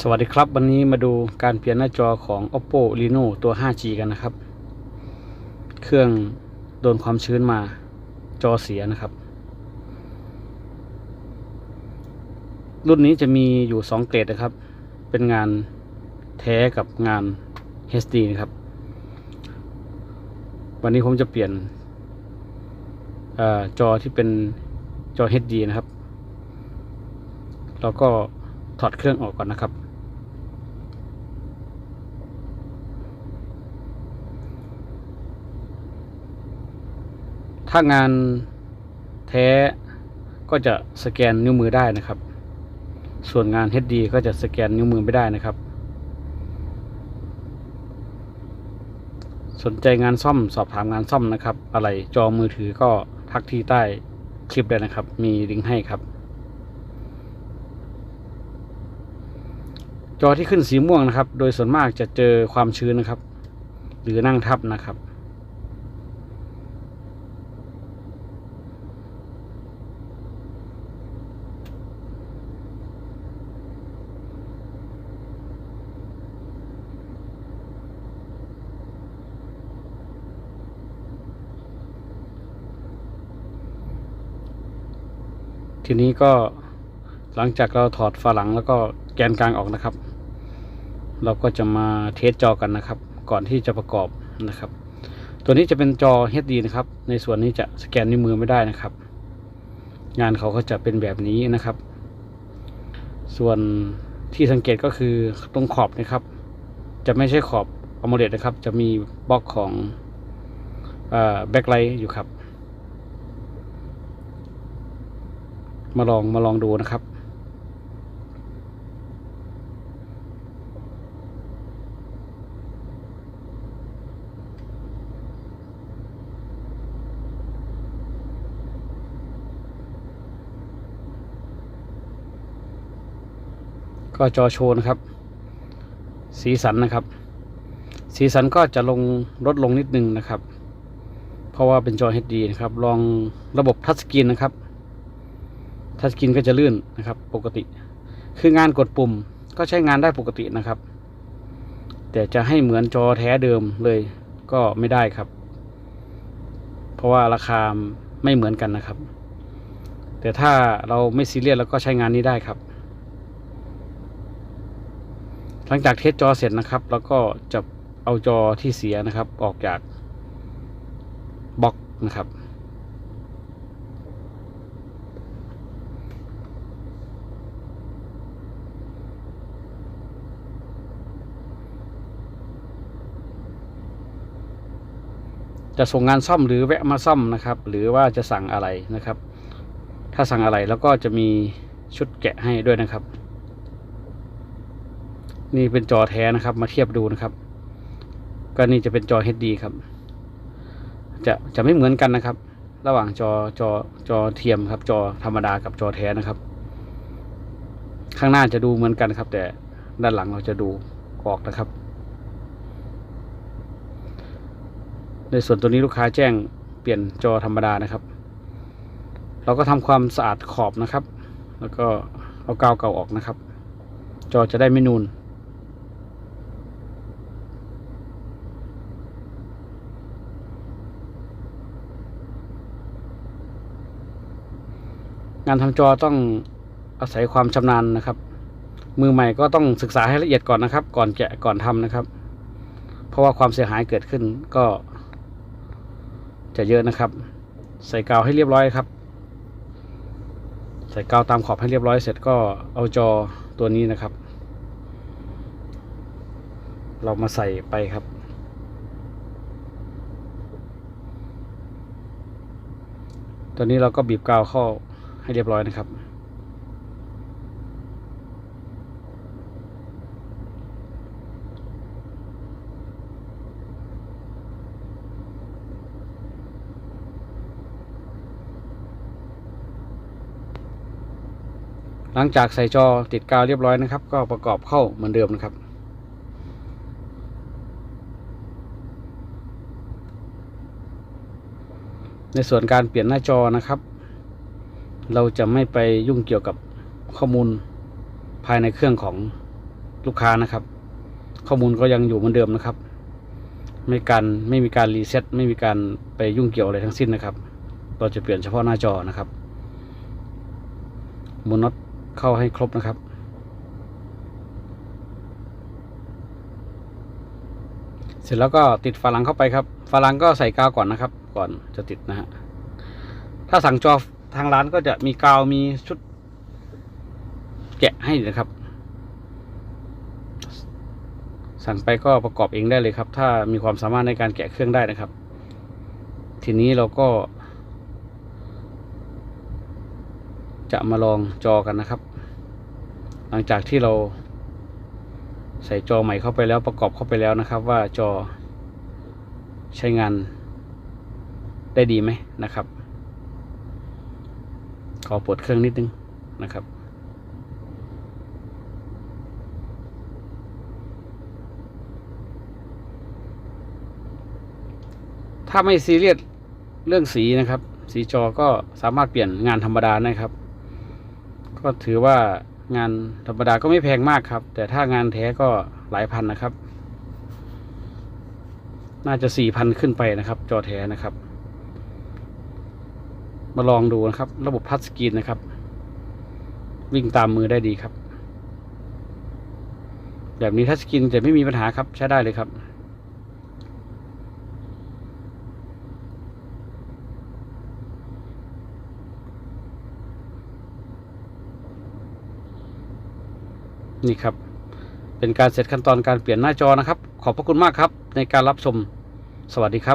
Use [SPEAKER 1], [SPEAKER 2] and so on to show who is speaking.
[SPEAKER 1] สวัสดีครับวันนี้มาดูการเปลี่ยนหน้าจอของ oppo reno ตัว 5g กันนะครับ เครื่องโดนความชื้นมาจอเสียนะครับ รุ่นนี้จะมีอยู่ 2 เกรดนะครับ เป็นงานแท้กับงาน HD นะครับ วันนี้ผมจะเปลี่ยนอจอที่เป็นจอ HD นะครับเราก็ถอดเครื่องออกก่อนนะครับ ถ้างานแท้ก็จะสแกนนิ้วมือได้นะครับ ส่วนงาน HD ก็จะสแกนนิ้วมือไม่ได้นะครับ สนใจงานซ่อมสอบถามงานซ่อมนะครับ อะไรจอมือถือก็ทักที่ใต้คลิปเลยนะครับ มีลิงก์ให้ครับ จอที่ขึ้นสีม่วงนะครับ โดยส่วนมากจะเจอความชื้นนะครับ หรือนั่งทับนะครับ ทีนี้ก็หลังจากเราถอดฝาหลังแล้วก็แกนกลางออกนะครับ เราก็จะมาเทสจอกันนะครับ ก่อนที่จะประกอบนะครับ ตัวนี้จะเป็นจอ HD นะครับ ในส่วนนี้จะสแกนนิ้วมือไม่ได้นะครับ งานเขาก็จะเป็นแบบนี้นะครับ ส่วนที่สังเกตก็คือตรงขอบนะครับ จะไม่ใช่ขอบอ m โมเลดนะครับ จะมีบล็อกของแบ็คไลท์อยู่ครับ มาลองมาลองดูนะครับ ก็จอโชว์นะครับ สีสันนะครับ สีสันก็จะลงลดลงนิดนึงนะครับ เพราะว่าเป็นจอ HD นะครับลองระบบทัชสกรีนนะครับ ทัชสกรีนก็จะลื่นนะครับปกติ คืองานกดปุ่มก็ใช้งานได้ปกตินะครับ แต่จะให้เหมือนจอแท้เดิมเลยก็ไม่ได้ครับ เพราะว่าราคาไม่เหมือนกันนะครับ แต่ถ้าเราไม่ซีเรียสแล้วก็ใช้งานนี้ได้ครับ หลังจากเทสจอเสร็จนะครับ แล้วก็จะเอาจอที่เสียนะครับ ออกจากบล็อกนะครับ จะส่งงานซ่อมหรือแวะมาซ่อมนะครับ หรือว่าจะสั่งอะไรนะครับ ถ้าสั่งอะไรแล้วก็จะมีชุดแกะให้ด้วยนะครับ นี่เป็นจอแท้นะครับ มาเทียบดูนะครับ ก็นี่จะเป็นจอ HD ครับ จะจะไม่เหมือนกันนะครับ ระหว่างจอจอจอเทียมครับ จอธรรมดากับจอแท้นะครับ ข้างหน้าจะดูเหมือนกันครับ แต่ด้านหลังเราจะดูออกนะครับ ในส่วนตัวนี้ลูกค้าแจ้งเปลี่ยนจอธรรมดานะครับ เราก็ทำความสะอาดขอบนะครับ แล้วก็เอากาวเก่าออกนะครับ จอจะได้ไม่นูนงานทำจอต้องอาศัยความชำนาญนะครับ มือใหม่ก็ต้องศึกษาให้ละเอียดก่อนนะครับ ก่อนแกะก่อนทำนะครับ เพราะว่าความเสียหายเกิดขึ้นก็ จะเยอะนะครับ ใส่กาวให้เรียบร้อยครับ ใส่กาวตามขอบให้เรียบร้อยเสร็จก็เอาจอตัวนี้นะครับ เรามาใส่ไปครับตัวนี้เราก็บีบกาวเข้าให้เรียบร้อยนะครับ หลังจากใส่จอติดกาวเรียบร้อยนะครับ ก็ประกอบเข้าเหมือนเดิมนะครับ ในส่วนการเปลี่ยนหน้าจอนะครับ เราจะไม่ไปยุ่งเกี่ยวกับข้อมูลภายในเครื่องของลูกค้านะครับ ข้อมูลก็ยังอยู่เหมือนเดิมนะครับ ไม่การไม่มีการรีเซ็ตไม่มีการไปยุ่งเกี่ยวอะไรทั้งสิ้นนะครับ เราจะเปลี่ยนเฉพาะหน้าจอนะครับมุนน็อต เข้าให้ครบนะครับ เสร็จแล้วก็ติดฝาลังเข้าไปครับฝาลังก็ใส่กาวก่อนนะครับ ก่อนจะติดนะฮะถ้าสั่งจอทางร้านก็จะมีกาวมีชุด แกะให้นะครับ สั่งไปก็ประกอบเองได้เลยครับ ถ้ามีความสามารถในการแกะเครื่องได้นะครับ ทีนี้เราก็ จะมาลองจอกันนะครับ หลังจากที่เราใส่จอใหม่เข้าไปแล้วประกอบเข้าไปแล้วนะครับ ว่าจอใช้งานได้ดีไหมนะครับ ขอเปิดเครื่องนิดนึงนะครับ ถ้าไม่ซีเรียสเรื่องสีนะครับ สีจอก็สามารถเปลี่ยนงานธรรมดาได้ครับ ก็ถือว่างานธรรมดาก็ไม่แพงมากครับ แต่ถ้างานแท้ก็หลายพันนะครับ น่าจะสี่พันขึ้นไปนะครับ จอแท้นะครับ มาลองดูนะครับ ระบบทัชสกรีนนะครับ วิ่งตามมือได้ดีครับ แบบนี้ทัชสกรีนจะไม่มีปัญหาครับใช้ได้เลยครับ นี่ครับ เป็นการเสร็จขั้นตอนการเปลี่ยนหน้าจอนะครับ ขอบพระคุณมากครับในการรับชม สวัสดีครับ